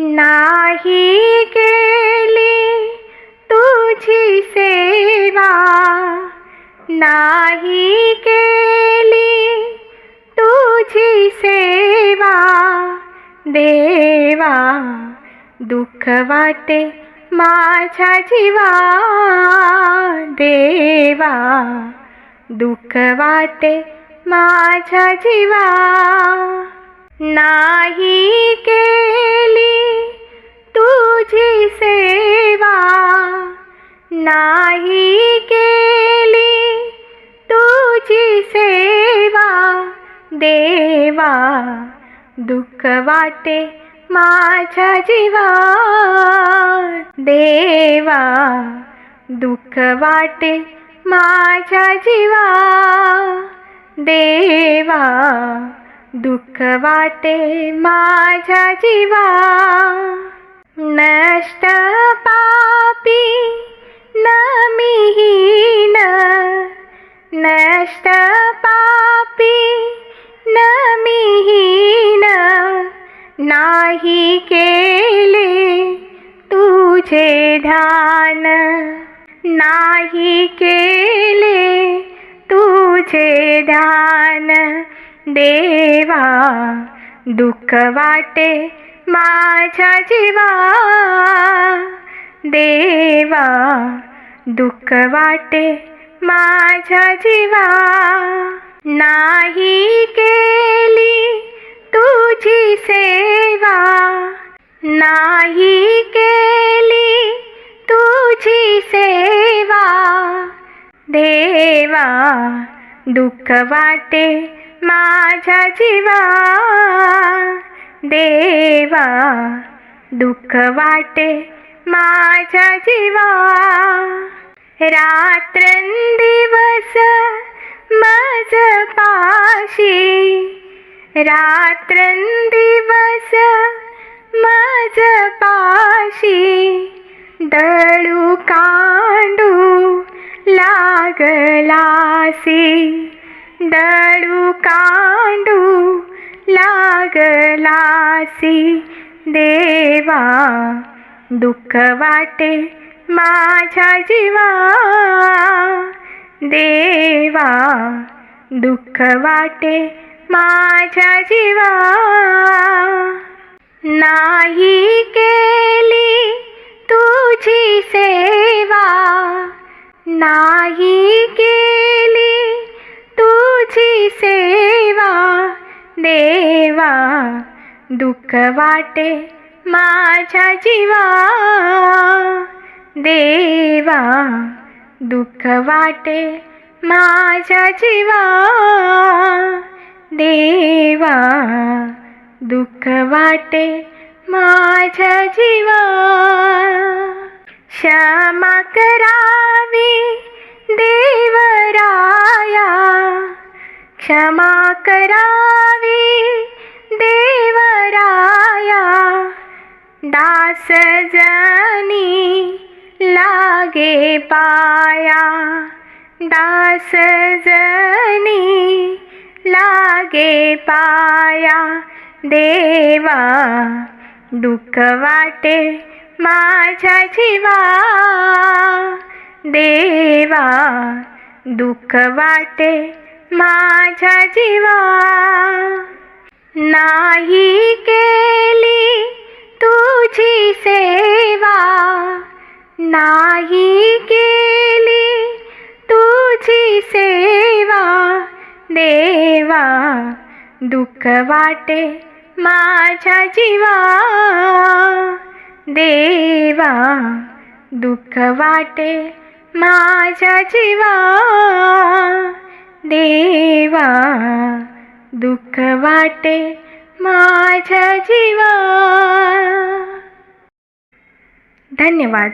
नाही केली तुझी सेवा नाही केली तुझी सेवा. देवा दुःख वाटे माझ्या जीवा देवा दुःख वाटे माझ्या जीवा नाही सेवा नाही केली तुझी सेवा. देवा दुःख वाटे माझ्या जीवा देवा दुःख वाटे माझ्या जीवा देवा दुःख वाटे माझ्या जीवा नष्ट पापी न मिहीन नष्ट पापी न मिहीन नाही केले तुझे ध्यान नाही केले तुझे ध्यान देवा दुःख वाटे माझ्या जीवा देवा दुःख वाटे माझ्या जीवा नाही केली तुझी सेवा. नाही केली तुझी सेवा. देवा दुःख वाटे माझ्या जीवा देवा दुःख वाटे माझ्या जीवा. रात्रंदिवस माझ पाशी रात्रंदिवस माझ पाशी दळू कांडू लागलासी दळू कांडू लागलासी. देवा दुःख वाटे माझ्या जीवा. देवा दुःख वाटे माझ्या जीवा. नाही केली तुझी सेवा. नाही केली तुझी सेवा. देवा दुःख वाटे माझ्या जीवा. देवा दुःख वाटे माझ्या जीवा. देवा दुःख वाटे माझ्या जीवा. क्षमा करावी देवराया. क्षमा करावी देवराया. दास जनी लागे पाया. दास जनी लागे पाया. देवा दुःख वाटे माझ्या जीवा. देवा दुःख वाटे माझ्या जीवा नाही केली तुझी सेवा नाही केली तुझी सेवा. देवा दुःख वाटे माझ्या जीवा. देवा दुःख वाटे माझ्या जीवा. देवा दुःख वाटे माझ्या जीवा. धन्यवाद.